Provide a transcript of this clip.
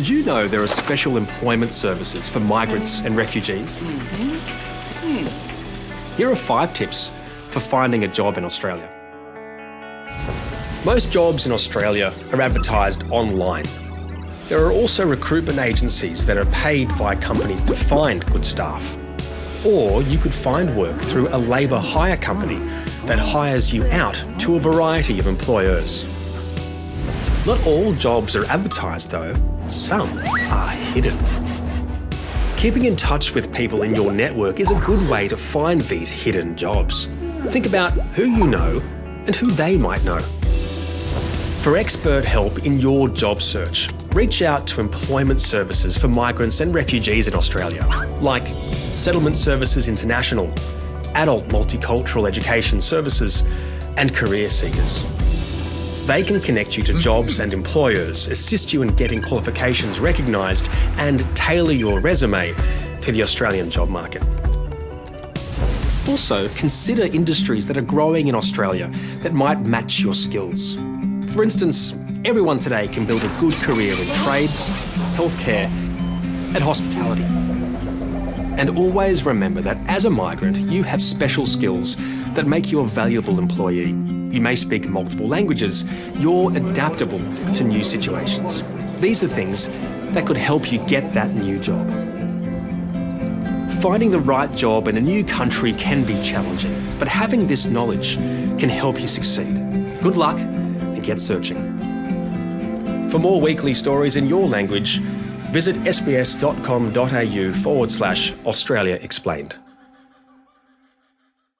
Did you know there are special employment services for migrants and refugees? Here are five tips for finding a job in Australia. Most jobs in Australia are advertised online. There are also recruitment agencies that are paid by companies to find good staff. Or you could find work through a labour hire company that hires you out to a variety of employers. Not all jobs are advertised though, some are hidden. Keeping in touch with people in your network is a good way to find these hidden jobs. Think about who you know and who they might know. For expert help in your job search, reach out to employment services for migrants and refugees in Australia, like Settlement Services International, Adult Multicultural Education Services, and Career Seekers. They can connect you to jobs and employers, assist you in getting qualifications recognised, and tailor your resume to the Australian job market. Also, consider industries that are growing in Australia that might match your skills. For instance, everyone today can build a good career in trades, healthcare, and hospitality. And always remember that as a migrant, you have special skills that make you a valuable employee. You may speak multiple languages, you're adaptable to new situations. These are things that could help you get that new job. Finding the right job in a new country can be challenging, but having this knowledge can help you succeed. Good luck and get searching. For more weekly stories in your language, visit sbs.com.au forward slash Australia Explained.